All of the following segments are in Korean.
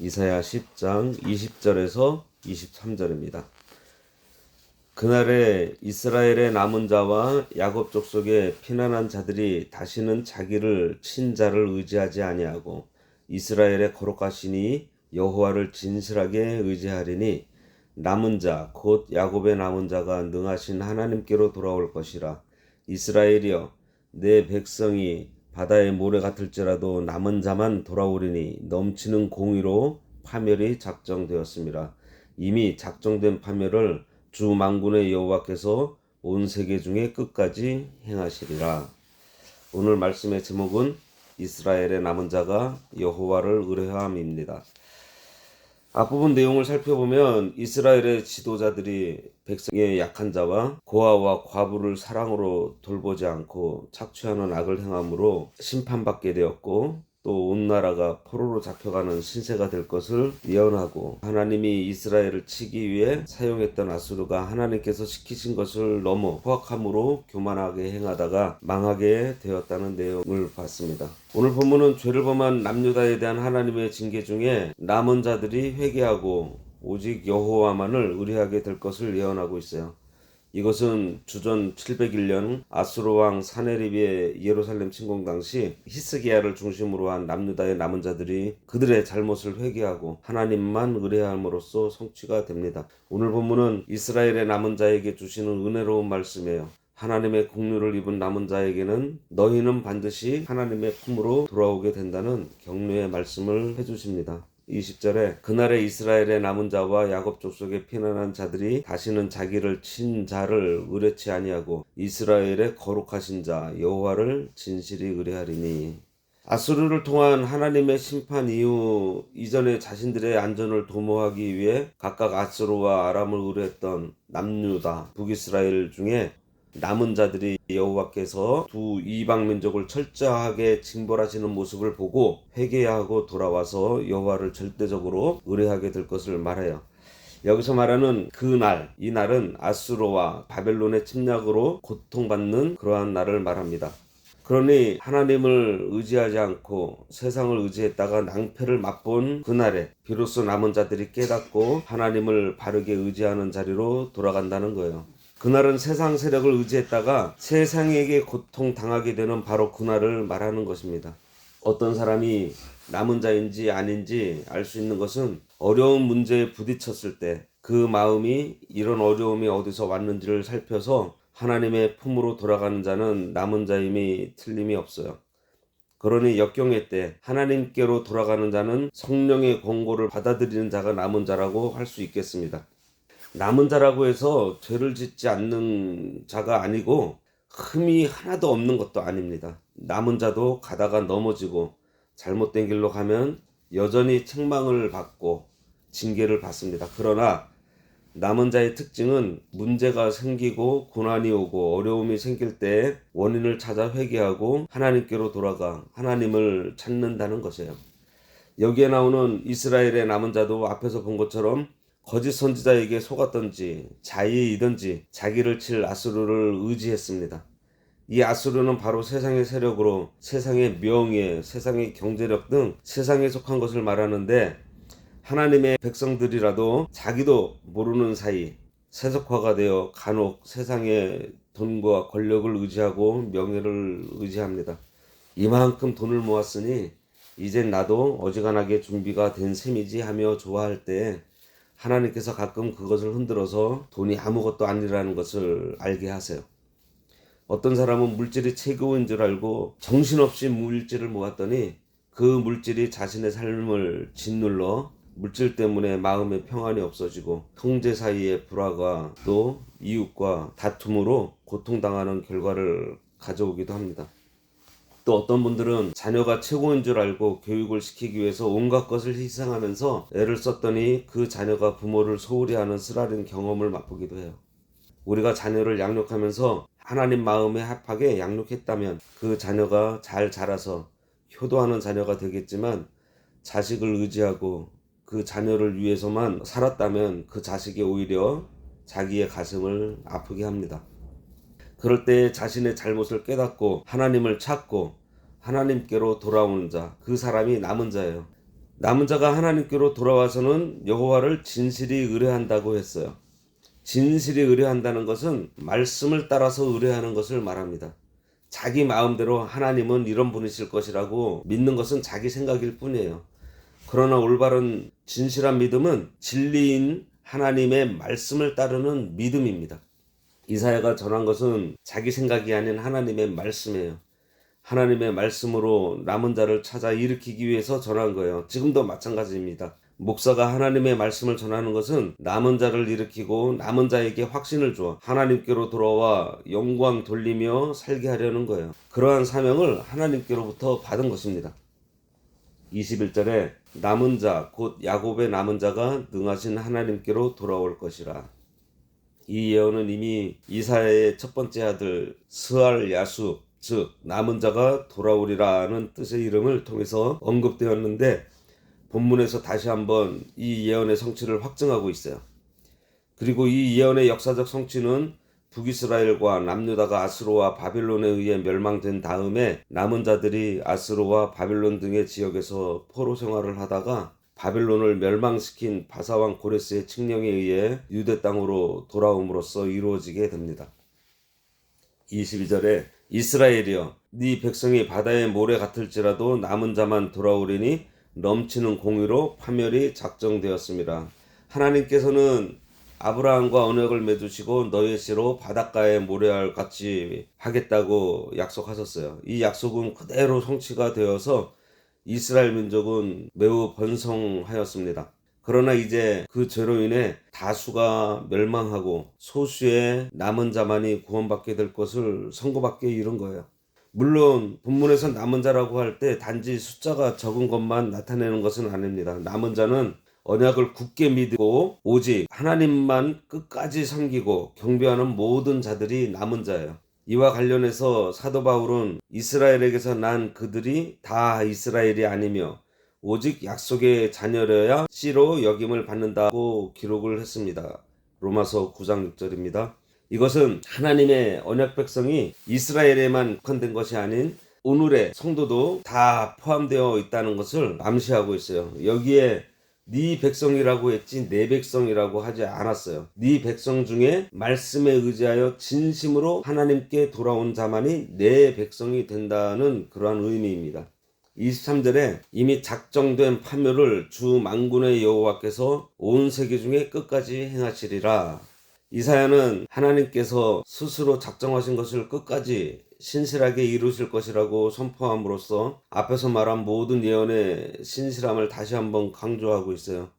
이사야 10장 20절에서 23절입니다. 그날에 이스라엘의 남은 자와 야곱 족속의 피난한 자들이 다시는 자기를 친 자를 의지하지 아니하고 이스라엘의 거룩하시니 여호와를 진실하게 의지하리니 남은 자 곧 야곱의 남은 자가 능하신 하나님께로 돌아올 것이라 이스라엘이여 내 백성이 바다의 모래 같을지라도 남은 자만 돌아오리니 넘치는 공의로 파멸이 작정되었습니다. 이미 작정된 파멸을 주 만군의 여호와께서 온 세계 중에 끝까지 행하시리라. 오늘 말씀의 제목은 이스라엘의 남은 자가 여호와를 의뢰함입니다. 앞부분 내용을 살펴보면 이스라엘의 지도자들이 백성의 약한 자와 고아와 과부를 사랑으로 돌보지 않고 착취하는 악을 행함으로 심판받게 되었고 또 온 나라가 포로로 잡혀가는 신세가 될 것을 예언하고 하나님이 이스라엘을 치기 위해 사용했던 아수르가 하나님께서 시키신 것을 넘어 포악함으로 교만하게 행하다가 망하게 되었다는 내용을 봤습니다. 오늘 본문은 죄를 범한 남유다에 대한 하나님의 징계 중에 남은 자들이 회개하고 오직 여호와만을 의뢰하게 될 것을 예언하고 있어요. 이것은 주전 701년 아수르 왕 사네립의 예루살렘 침공 당시 히스기야를 중심으로 한 남유다의 남은 자들이 그들의 잘못을 회개하고 하나님만 의뢰함으로써 성취가 됩니다. 오늘 본문은 이스라엘의 남은 자에게 주시는 은혜로운 말씀이에요. 하나님의 국류를 입은 남은 자에게는 너희는 반드시 하나님의 품으로 돌아오게 된다는 격려의 말씀을 해주십니다. 20절에 그날에 이스라엘의 남은 자와 야곱 족속에 피난한 자들이 다시는 자기를 친 자를 의뢰치 아니하고 이스라엘의 거룩하신 자 여호와를 진실히 의뢰하리니. 아수르를 통한 하나님의 심판 이후 이전에 자신들의 안전을 도모하기 위해 각각 아수르와 아람을 의뢰했던 남유다 북이스라엘 중에 남은 자들이 여호와께서 두 이방 민족을 철저하게 징벌하시는 모습을 보고 회개하고 돌아와서 여호와를 절대적으로 의뢰하게 될 것을 말해요. 여기서 말하는 그 날, 이 날은 아수르와 바벨론의 침략으로 고통받는 그러한 날을 말합니다. 그러니 하나님을 의지하지 않고 세상을 의지했다가 낭패를 맛본 그날에 비로소 남은 자들이 깨닫고 하나님을 바르게 의지하는 자리로 돌아간다는 거예요. 그날은 세상 세력을 의지했다가 세상에게 고통 당하게 되는 바로 그날을 말하는 것입니다. 어떤 사람이 남은 자인지 아닌지 알 수 있는 것은 어려운 문제에 부딪혔을 때 그 마음이 이런 어려움이 어디서 왔는지를 살펴서 하나님의 품으로 돌아가는 자는 남은 자임이 틀림이 없어요. 그러니 역경의 때 하나님께로 돌아가는 자는 성령의 권고를 받아들이는 자가 남은 자라고 할 수 있겠습니다. 남은 자라고 해서 죄를 짓지 않는 자가 아니고 흠이 하나도 없는 것도 아닙니다. 남은 자도 가다가 넘어지고 잘못된 길로 가면 여전히 책망을 받고 징계를 받습니다. 그러나 남은 자의 특징은 문제가 생기고 고난이 오고 어려움이 생길 때 원인을 찾아 회개하고 하나님께로 돌아가 하나님을 찾는다는 것이에요. 여기에 나오는 이스라엘의 남은 자도 앞에서 본 것처럼 거짓 선지자에게 속았던지 자의이든지 자기를 칠 아수르를 의지했습니다. 이 아수르는 바로 세상의 세력으로 세상의 명예, 세상의 경제력 등 세상에 속한 것을 말하는데 하나님의 백성들이라도 자기도 모르는 사이 세속화가 되어 간혹 세상의 돈과 권력을 의지하고 명예를 의지합니다. 이만큼 돈을 모았으니 이젠 나도 어지간하게 준비가 된 셈이지 하며 좋아할 때 하나님께서 가끔 그것을 흔들어서 돈이 아무것도 아니라는 것을 알게 하세요. 어떤 사람은 물질이 최고인 줄 알고 정신없이 물질을 모았더니 그 물질이 자신의 삶을 짓눌러 물질 때문에 마음의 평안이 없어지고 형제 사이의 불화가 또 이웃과 다툼으로 고통당하는 결과를 가져오기도 합니다. 또 어떤 분들은 자녀가 최고인 줄 알고 교육을 시키기 위해서 온갖 것을 희생하면서 애를 썼더니 그 자녀가 부모를 소홀히 하는 쓰라린 경험을 맛보기도 해요. 우리가 자녀를 양육하면서 하나님 마음에 합하게 양육했다면 그 자녀가 잘 자라서 효도하는 자녀가 되겠지만 자식을 의지하고 그 자녀를 위해서만 살았다면 그 자식이 오히려 자기의 가슴을 아프게 합니다. 그럴 때 자신의 잘못을 깨닫고 하나님을 찾고 하나님께로 돌아오는 자, 그 사람이 남은 자예요. 남은 자가 하나님께로 돌아와서는 여호와를 진실히 의뢰한다고 했어요. 진실이 의뢰한다는 것은 말씀을 따라서 의뢰하는 것을 말합니다. 자기 마음대로 하나님은 이런 분이실 것이라고 믿는 것은 자기 생각일 뿐이에요. 그러나 올바른 진실한 믿음은 진리인 하나님의 말씀을 따르는 믿음입니다. 이사야가 전한 것은 자기 생각이 아닌 하나님의 말씀이에요. 하나님의 말씀으로 남은 자를 찾아 일으키기 위해서 전한 거예요. 지금도 마찬가지입니다. 목사가 하나님의 말씀을 전하는 것은 남은 자를 일으키고 남은 자에게 확신을 줘 하나님께로 돌아와 영광 돌리며 살게 하려는 거예요. 그러한 사명을 하나님께로부터 받은 것입니다. 21절에 남은 자, 곧 야곱의 남은 자가 능하신 하나님께로 돌아올 것이라. 이 예언은 이미 이사야의 첫 번째 아들 스알 야수, 즉 남은 자가 돌아오리라는 뜻의 이름을 통해서 언급되었는데 본문에서 다시 한번 이 예언의 성취를 확증하고 있어요. 그리고 이 예언의 역사적 성취는 북이스라엘과 남유다가 아스로와 바빌론에 의해 멸망된 다음에 남은 자들이 아스로와 바빌론 등의 지역에서 포로 생활을 하다가 바빌론을 멸망시킨 바사왕 고레스의 칙령에 의해 유대 땅으로 돌아옴으로써 이루어지게 됩니다. 22절에 이스라엘이여 네 백성이 바다의 모래 같을지라도 남은 자만 돌아오리니 넘치는 공의로 파멸이 작정되었습니다. 하나님께서는 아브라함과 언약을 맺으시고 너의 씨로 바닷가의 모래알 같이 하겠다고 약속하셨어요. 이 약속은 그대로 성취가 되어서 이스라엘 민족은 매우 번성하였습니다. 그러나 이제 그 죄로 인해 다수가 멸망하고 소수의 남은 자만이 구원받게 될 것을 선고받게 이른 거예요. 물론 본문에서 남은 자라고 할 때 단지 숫자가 적은 것만 나타내는 것은 아닙니다. 남은 자는 언약을 굳게 믿고 오직 하나님만 끝까지 섬기고 경배하는 모든 자들이 남은 자예요. 이와 관련해서 사도 바울은 이스라엘에게서 난 그들이 다 이스라엘이 아니며 오직 약속의 자녀려야 씨로 여김을 받는다고 기록을 했습니다. 로마서 9장 6절입니다. 이것은 하나님의 언약 백성이 이스라엘에만 국한된 것이 아닌 오늘의 성도도 다 포함되어 있다는 것을 암시하고 있어요. 여기에 네 백성이라고 했지 내 백성이라고 하지 않았어요. 네 백성 중에 말씀에 의지하여 진심으로 하나님께 돌아온 자만이 내 백성이 된다는 그러한 의미입니다. 23절에 이미 작정된 파멸을 주 만군의 여호와께서 온 세계 중에 끝까지 행하시리라. 이사야는 하나님께서 스스로 작정하신 것을 끝까지 신실하게 이루실 것이라고 선포함으로써 앞에서 말한 모든 예언의 신실함을 다시 한번 강조하고 있어요.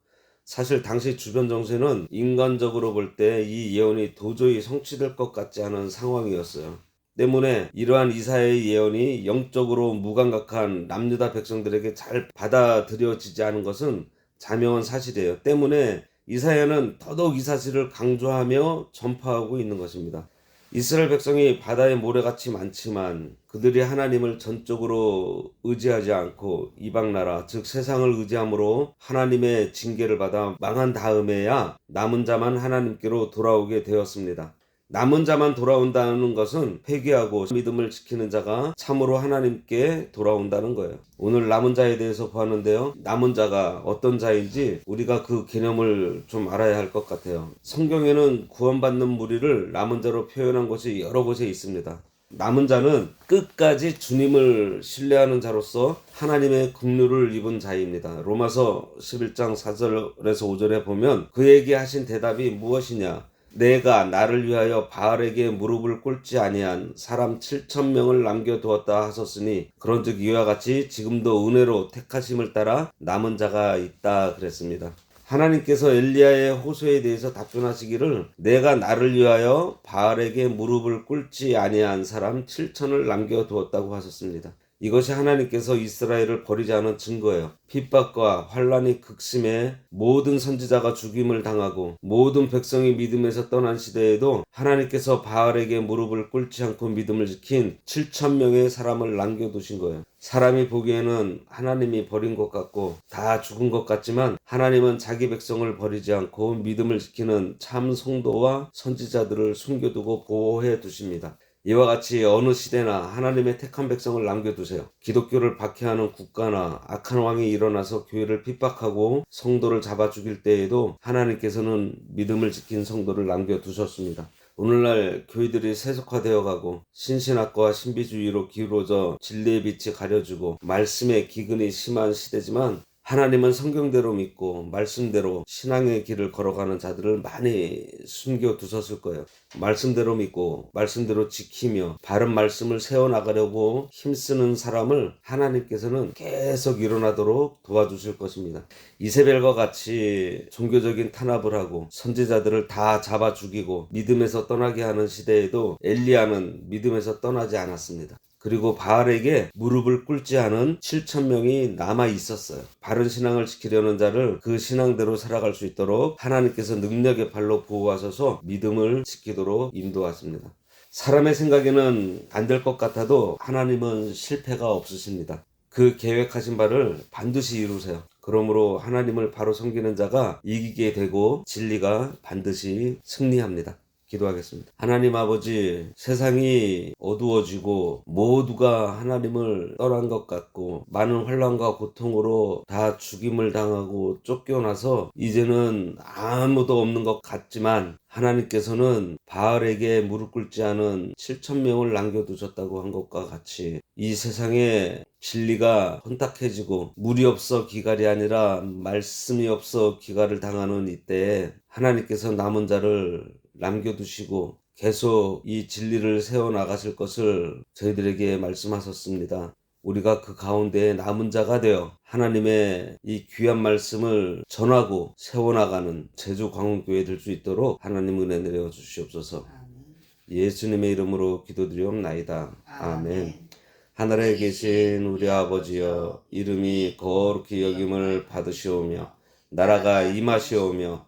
사실 당시 주변 정세는 인간적으로 볼 때 이 예언이 도저히 성취될 것 같지 않은 상황이었어요. 때문에 이러한 이사의 예언이 영적으로 무감각한 남유다 백성들에게 잘 받아들여지지 않은 것은 자명한 사실이에요. 때문에 이사야는 더더욱 이 사실을 강조하며 전파하고 있는 것입니다. 이스라엘 백성이 바다의 모래같이 많지만 그들이 하나님을 전적으로 의지하지 않고 이방 나라 즉 세상을 의지함으로 하나님의 징계를 받아 망한 다음에야 남은 자만 하나님께로 돌아오게 되었습니다. 남은 자만 돌아온다는 것은 회개하고 믿음을 지키는 자가 참으로 하나님께 돌아온다는 거예요. 오늘 남은 자에 대해서 보았는데요. 남은 자가 어떤 자인지 우리가 그 개념을 좀 알아야 할 것 같아요. 성경에는 구원받는 무리를 남은 자로 표현한 것이 여러 곳에 있습니다. 남은 자는 끝까지 주님을 신뢰하는 자로서 하나님의 긍휼을 입은 자입니다. 로마서 11장 4절에서 5절에 보면 그에게 하신 대답이 무엇이냐? 내가 나를 위하여 바알에게 무릎을 꿇지 아니한 사람 7천 명을 남겨 두었다 하셨으니 그런즉 이와 같이 지금도 은혜로 택하심을 따라 남은 자가 있다 그랬습니다. 하나님께서 엘리야의 호소에 대해서 답변하시기를 내가 나를 위하여 바알에게 무릎을 꿇지 아니한 사람 7천을 남겨 두었다고 하셨습니다. 이것이 하나님께서 이스라엘을 버리지 않은 증거예요. 핍박과 환란이 극심해 모든 선지자가 죽임을 당하고 모든 백성이 믿음에서 떠난 시대에도 하나님께서 바알에게 무릎을 꿇지 않고 믿음을 지킨 7천 명의 사람을 남겨두신 거예요. 사람이 보기에는 하나님이 버린 것 같고 다 죽은 것 같지만 하나님은 자기 백성을 버리지 않고 믿음을 지키는 참 성도와 선지자들을 숨겨두고 보호해 두십니다. 이와 같이 어느 시대나 하나님의 택한 백성을 남겨두세요. 기독교를 박해하는 국가나 악한 왕이 일어나서 교회를 핍박하고 성도를 잡아 죽일 때에도 하나님께서는 믿음을 지킨 성도를 남겨두셨습니다. 오늘날 교회들이 세속화되어 가고 신신학과 신비주의로 기울어져 진리의 빛이 가려지고 말씀의 기근이 심한 시대지만 하나님은 성경대로 믿고 말씀대로 신앙의 길을 걸어가는 자들을 많이 숨겨 두셨을 거예요. 말씀대로 믿고 말씀대로 지키며 바른 말씀을 세워나가려고 힘쓰는 사람을 하나님께서는 계속 일어나도록 도와주실 것입니다. 이세벨과 같이 종교적인 탄압을 하고 선지자들을 다 잡아 죽이고 믿음에서 떠나게 하는 시대에도 엘리야는 믿음에서 떠나지 않았습니다. 그리고 바알에게 무릎을 꿇지 않은 7천 명이 남아 있었어요. 바른 신앙을 지키려는 자를 그 신앙대로 살아갈 수 있도록 하나님께서 능력의 발로 보호하셔서 믿음을 지키도록 인도하십니다. 사람의 생각에는 안 될 것 같아도 하나님은 실패가 없으십니다. 그 계획하신 바를 반드시 이루세요. 그러므로 하나님을 바로 섬기는 자가 이기게 되고 진리가 반드시 승리합니다. 기도하겠습니다. 하나님 아버지, 세상이 어두워지고 모두가 하나님을 떠난 것 같고 많은 환란과 고통으로 다 죽임을 당하고 쫓겨나서 이제는 아무도 없는 것 같지만 하나님께서는 바알에게 무릎 꿇지 않은 7천 명을 남겨두셨다고 한 것과 같이 이 세상에 진리가 혼탁해지고 물이 없어 기갈이 아니라 말씀이 없어 기갈을 당하는 이때에 하나님께서 남은 자를 남겨두시고 계속 이 진리를 세워나가실 것을 저희들에게 말씀하셨습니다. 우리가 그 가운데 남은 자가 되어 하나님의 이 귀한 말씀을 전하고 세워나가는 제주 광운교회 될 수 있도록 하나님 은혜 내려 주시옵소서. 예수님의 이름으로 기도드리옵나이다. 아멘. 하늘에 계신 우리 아버지여 이름이 거룩히 여김을 받으시오며 나라가 임하시오며